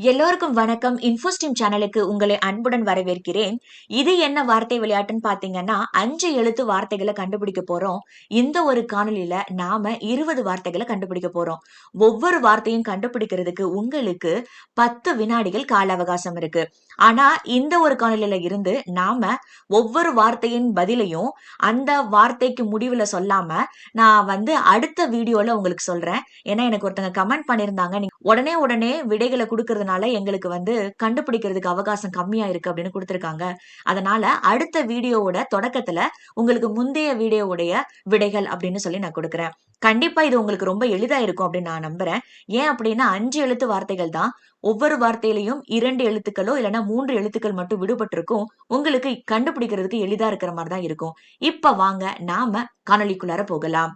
எல்லோருக்கும் வணக்கம். இன்ஃபோஸ்டிம் சேனலுக்கு உங்களை அன்புடன் வரவேற்கிறேன். இது என்ன வார்த்தை விளையாட்டுன்னு பாத்தீங்கன்னா அஞ்சு எழுத்து வார்த்தைகளை கண்டுபிடிக்க போறோம். இந்த ஒரு காணொலியில நாம இருபது வார்த்தைகளை கண்டுபிடிக்க போறோம். ஒவ்வொரு வார்த்தையும் கண்டுபிடிக்கிறதுக்கு உங்களுக்கு பத்து வினாடிகள் கால அவகாசம் இருக்கு. ஆனா இந்த ஒரு காணொலியில இருந்து நாம ஒவ்வொரு வார்த்தையின் பதிலையும் அந்த வார்த்தைக்கு முடிவுல சொல்லாம நான் வந்து அடுத்த வீடியோல உங்களுக்கு சொல்றேன். ஏன்னா எனக்கு ஒருத்தங்க கமெண்ட் பண்ணியிருந்தாங்க. உடனே உடனே விடைகளை கொடுக்கறது கொடுக்கறதுனால எங்களுக்கு வந்து கண்டுபிடிக்கிறதுக்கு அவகாசம் கம்மியா இருக்கு அப்படின்னு கொடுத்திருக்காங்க. அதனால அடுத்த வீடியோவோட தொடக்கத்துல உங்களுக்கு முந்தைய வீடியோவுடைய விடைகள் அப்படின்னு சொல்லி நான் கொடுக்குறேன். கண்டிப்பா இது உங்களுக்கு ரொம்ப எளிதா இருக்கும் அப்படின்னு நான் நம்புறேன். ஏன் அப்படின்னா அஞ்சு எழுத்து வார்த்தைகள் தான். ஒவ்வொரு வார்த்தையிலையும் இரண்டு எழுத்துக்களோ இல்லைன்னா மூன்று எழுத்துக்கள் மட்டும் விடுபட்டிருக்கும். உங்களுக்கு கண்டுபிடிக்கிறதுக்கு எளிதா இருக்கிற மாதிரி தான் இருக்கும். இப்ப வாங்க நாம காணொளிக்குள்ளார போகலாம்.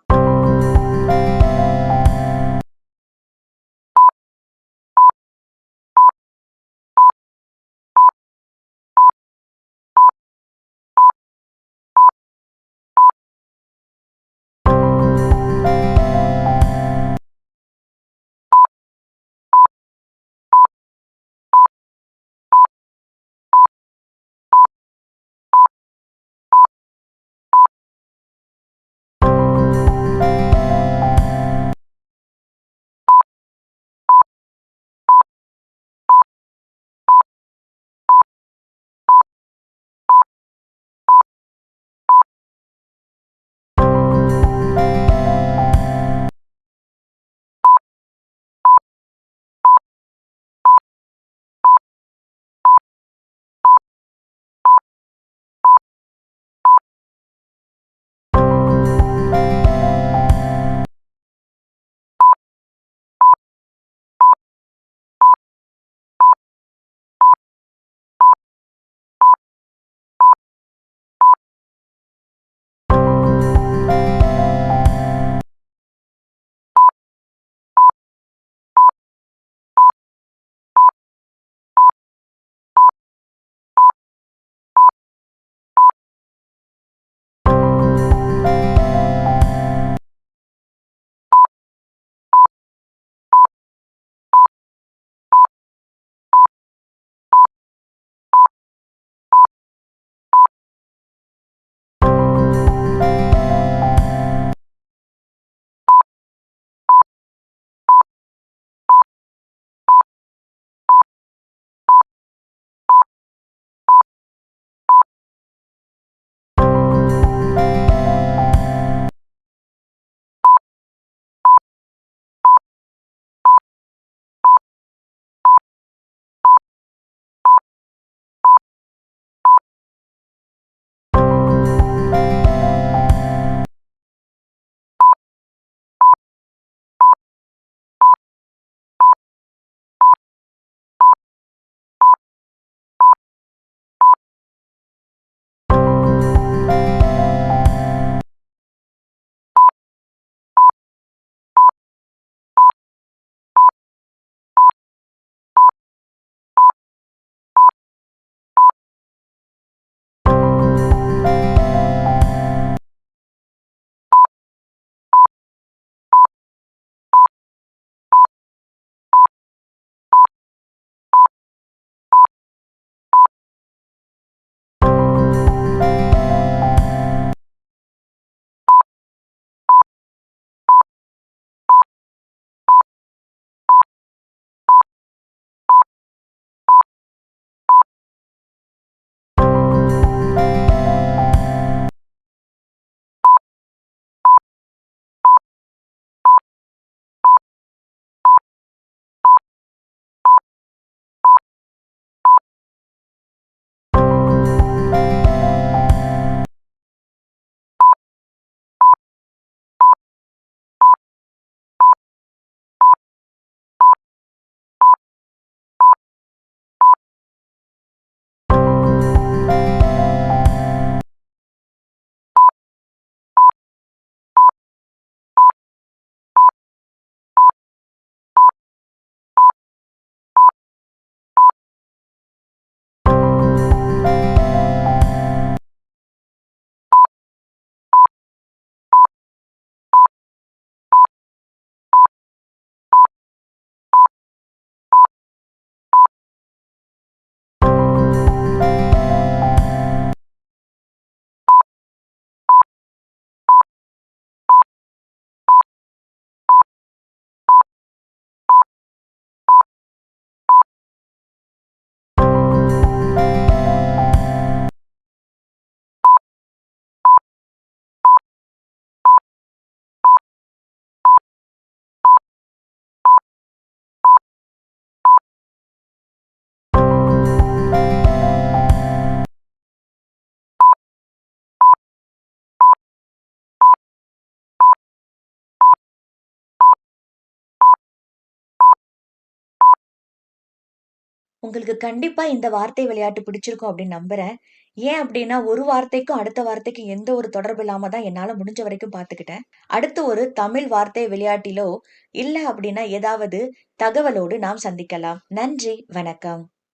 உங்களுக்கு கண்டிப்பா இந்த வார்த்தை விளையாட்டு பிடிச்சிருக்கும் அப்படின்னு நம்புறேன். ஏன் அப்படின்னா, ஒரு வார்த்தைக்கும் அடுத்த வார்த்தைக்கும் எந்த ஒரு தொடர்பு இல்லாம தான் என்னால முடிஞ்ச வரைக்கும் பார்த்துக்கிட்டேன். அடுத்து ஒரு தமிழ் வார்த்தை விளையாட்டிலோ, இல்ல அப்படின்னா ஏதாவது தகவலோடு நாம் சந்திக்கலாம். நன்றி, வணக்கம்.